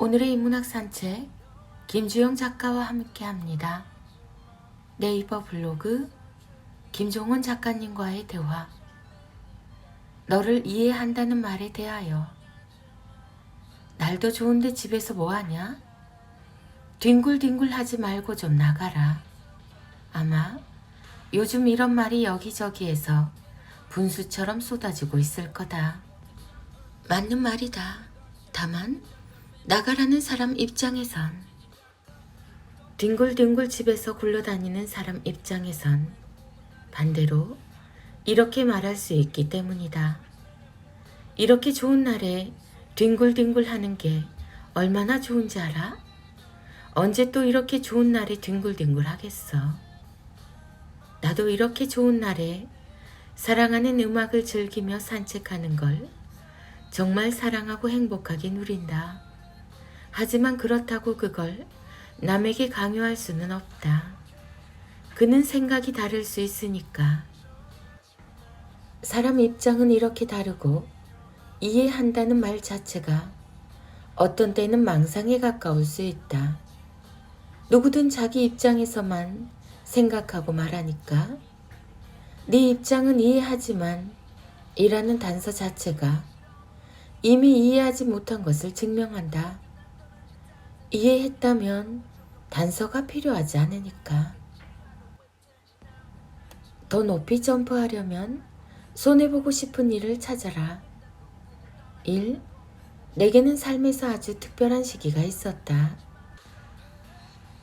오늘의 인문학 산책 김주영 작가와 함께 합니다. 네이버 블로그 김종원 작가님과의 대화 너를 이해한다는 말에 대하여 날도 좋은데 집에서 뭐하냐? 뒹굴뒹굴 하지 말고 좀 나가라. 아마 요즘 이런 말이 여기저기에서 분수처럼 쏟아지고 있을 거다. 맞는 말이다. 다만 나가라는 사람 입장에선 뒹굴뒹굴 집에서 굴러다니는 사람 입장에선 반대로 이렇게 말할 수 있기 때문이다. 이렇게 좋은 날에 뒹굴뒹굴 하는 게 얼마나 좋은지 알아? 언제 또 이렇게 좋은 날에 뒹굴뒹굴 하겠어? 나도 이렇게 좋은 날에 사랑하는 음악을 즐기며 산책하는 걸 정말 사랑하고 행복하게 누린다. 하지만 그렇다고 그걸 남에게 강요할 수는 없다. 그는 생각이 다를 수 있으니까. 사람 입장은 이렇게 다르고 이해한다는 말 자체가 어떤 때는 망상에 가까울 수 있다. 누구든 자기 입장에서만 생각하고 말하니까 네 입장은 이해하지만 이라는 단서 자체가 이미 이해하지 못한 것을 증명한다. 이해했다면 단서가 필요하지 않으니까. 더 높이 점프하려면 손해보고 싶은 일을 찾아라. 1. 내게는 삶에서 아주 특별한 시기가 있었다.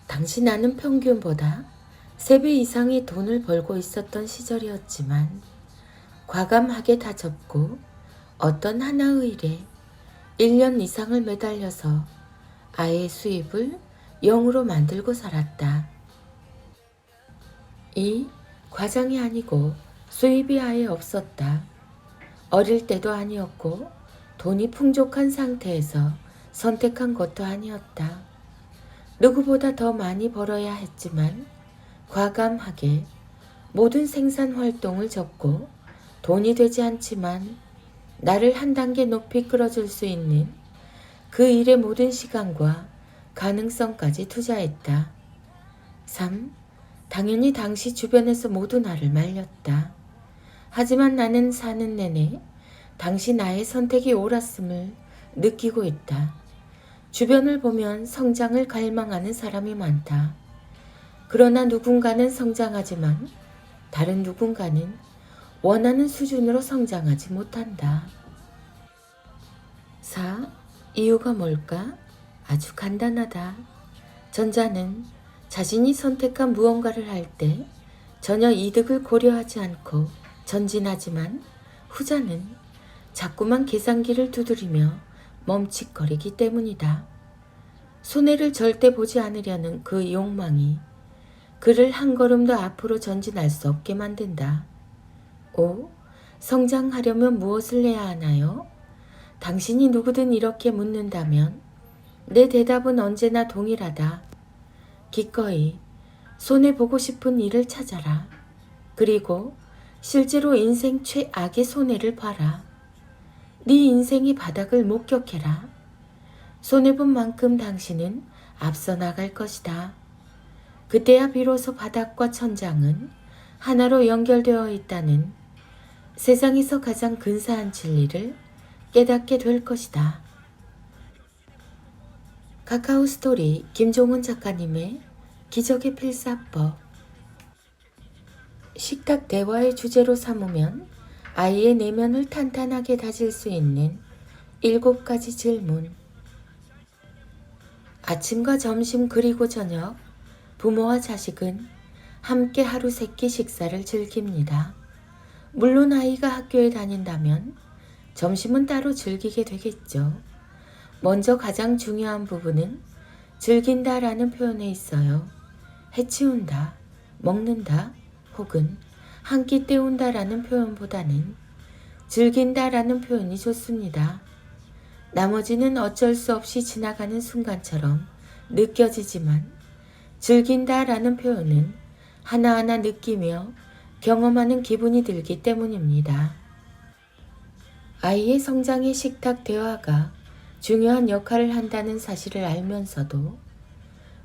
당시 나는 평균보다 3배 이상의 돈을 벌고 있었던 시절이었지만 과감하게 다 접고 어떤 하나의 일에 1년 이상을 매달려서 아예 수입을 0으로 만들고 살았다. 이 과장이 아니고 수입이 아예 없었다. 어릴 때도 아니었고 돈이 풍족한 상태에서 선택한 것도 아니었다. 누구보다 더 많이 벌어야 했지만 과감하게 모든 생산 활동을 접고 돈이 되지 않지만 나를 한 단계 높이 끌어줄 수 있는 그 일의 모든 시간과 가능성까지 투자했다. 3. 당연히 당시 주변에서 모두 나를 말렸다. 하지만 나는 사는 내내 당시 나의 선택이 옳았음을 느끼고 있다. 주변을 보면 성장을 갈망하는 사람이 많다. 그러나 누군가는 성장하지만 다른 누군가는 원하는 수준으로 성장하지 못한다. 4. 이유가 뭘까? 아주 간단하다. 전자는 자신이 선택한 무언가를 할 때 전혀 이득을 고려하지 않고 전진하지만 후자는 자꾸만 계산기를 두드리며 멈칫거리기 때문이다. 손해를 절대 보지 않으려는 그 욕망이 그를 한 걸음도 앞으로 전진할 수 없게 만든다. 5. 성장하려면 무엇을 해야 하나요? 당신이 누구든 이렇게 묻는다면 내 대답은 언제나 동일하다. 기꺼이 손해 보고 싶은 일을 찾아라. 그리고 실제로 인생 최악의 손해를 봐라. 네 인생의 바닥을 목격해라. 손해본 만큼 당신은 앞서 나갈 것이다. 그때야 비로소 바닥과 천장은 하나로 연결되어 있다는 세상에서 가장 근사한 진리를 깨닫게 될 것이다. 카카오 스토리 김종훈 작가님의 기적의 필사법 식탁 대화의 주제로 삼으면 아이의 내면을 탄탄하게 다질 수 있는 일곱 가지 질문 아침과 점심 그리고 저녁 부모와 자식은 함께 하루 세끼 식사를 즐깁니다. 물론 아이가 학교에 다닌다면 점심은 따로 즐기게 되겠죠. 먼저 가장 중요한 부분은 즐긴다 라는 표현에 있어요. 해치운다, 먹는다, 혹은 한 끼 때운다 라는 표현보다는 즐긴다 라는 표현이 좋습니다. 나머지는 어쩔 수 없이 지나가는 순간처럼 느껴지지만 즐긴다 라는 표현은 하나하나 느끼며 경험하는 기분이 들기 때문입니다. 아이의 성장의 식탁 대화가 중요한 역할을 한다는 사실을 알면서도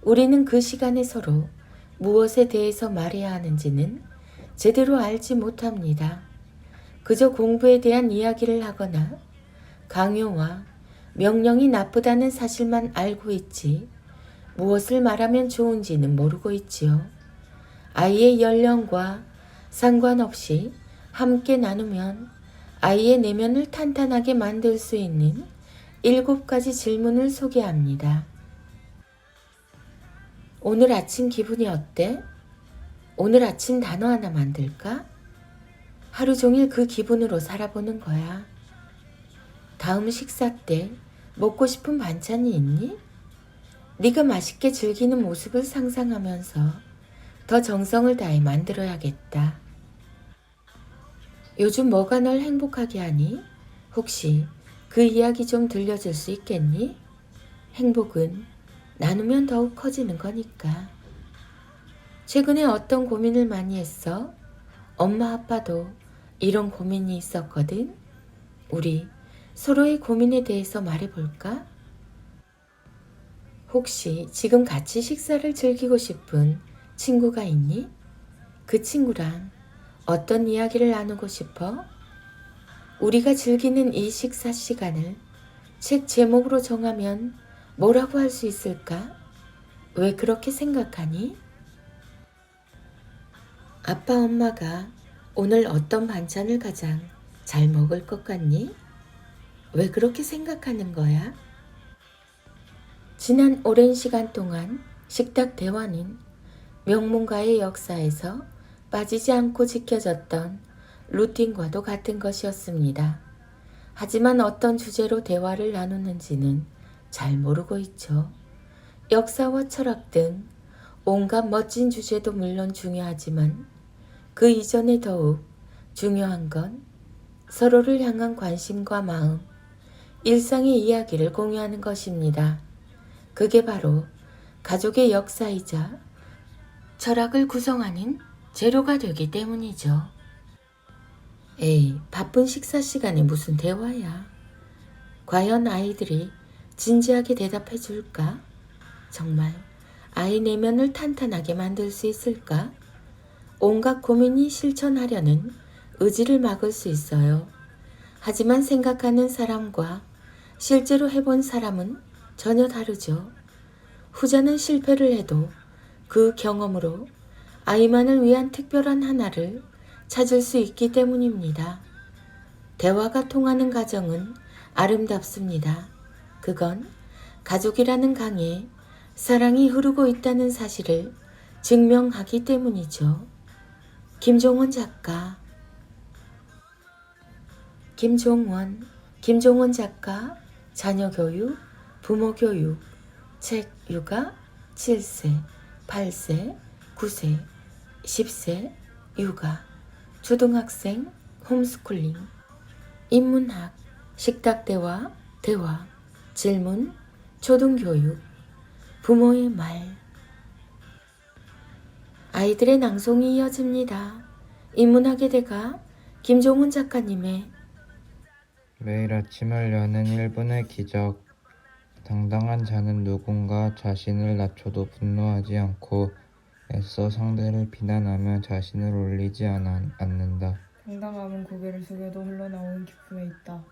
우리는 그 시간에 서로 무엇에 대해서 말해야 하는지는 제대로 알지 못합니다. 그저 공부에 대한 이야기를 하거나 강요와 명령이 나쁘다는 사실만 알고 있지 무엇을 말하면 좋은지는 모르고 있지요. 아이의 연령과 상관없이 함께 나누면 아이의 내면을 탄탄하게 만들 수 있는 일곱 가지 질문을 소개합니다. 오늘 아침 기분이 어때? 오늘 아침 단어 하나 만들까? 하루 종일 그 기분으로 살아보는 거야. 다음 식사 때 먹고 싶은 반찬이 있니? 네가 맛있게 즐기는 모습을 상상하면서 더 정성을 다해 만들어야겠다. 요즘 뭐가 널 행복하게 하니? 혹시 그 이야기 좀 들려줄 수 있겠니? 행복은 나누면 더욱 커지는 거니까. 최근에 어떤 고민을 많이 했어? 엄마 아빠도 이런 고민이 있었거든. 우리 서로의 고민에 대해서 말해볼까? 혹시 지금 같이 식사를 즐기고 싶은 친구가 있니? 그 친구랑 어떤 이야기를 나누고 싶어? 우리가 즐기는 이 식사 시간을 책 제목으로 정하면 뭐라고 할 수 있을까? 왜 그렇게 생각하니? 아빠 엄마가 오늘 어떤 반찬을 가장 잘 먹을 것 같니? 왜 그렇게 생각하는 거야? 지난 오랜 시간 동안 식탁 대화는 명문가의 역사에서 빠지지 않고 지켜졌던 루틴과도 같은 것이었습니다. 하지만 어떤 주제로 대화를 나누는지는 잘 모르고 있죠. 역사와 철학 등 온갖 멋진 주제도 물론 중요하지만 그 이전에 더욱 중요한 건 서로를 향한 관심과 마음, 일상의 이야기를 공유하는 것입니다. 그게 바로 가족의 역사이자 철학을 구성하는 재료가 되기 때문이죠. 에이, 바쁜 식사 시간에 무슨 대화야? 과연 아이들이 진지하게 대답해 줄까? 정말 아이 내면을 탄탄하게 만들 수 있을까? 온갖 고민이 실천하려는 의지를 막을 수 있어요. 하지만 생각하는 사람과 실제로 해본 사람은 전혀 다르죠. 후자는 실패를 해도 그 경험으로 아이만을 위한 특별한 하나를 찾을 수 있기 때문입니다. 대화가 통하는 가정은 아름답습니다. 그건 가족이라는 강에 사랑이 흐르고 있다는 사실을 증명하기 때문이죠. 김종원 작가 김종원 김종원 작가 자녀 교육 부모 교육 책 육아 7세 8세 9세 10세 육아 초등학생 홈스쿨링 인문학 식탁 대화 대화 질문 초등교육 부모의 말 아이들의 낭송이 이어집니다. 인문학의 대가 김종훈 작가님의 매일 아침을 여는 1분의 기적. 당당한 자는 누군가 자신을 낮춰도 분노하지 않고 애써 상대를 비난하며 자신을 올리지 않, 않는다. 당당함은 고개를 숙여도 흘러나오는 기쁨에 있다.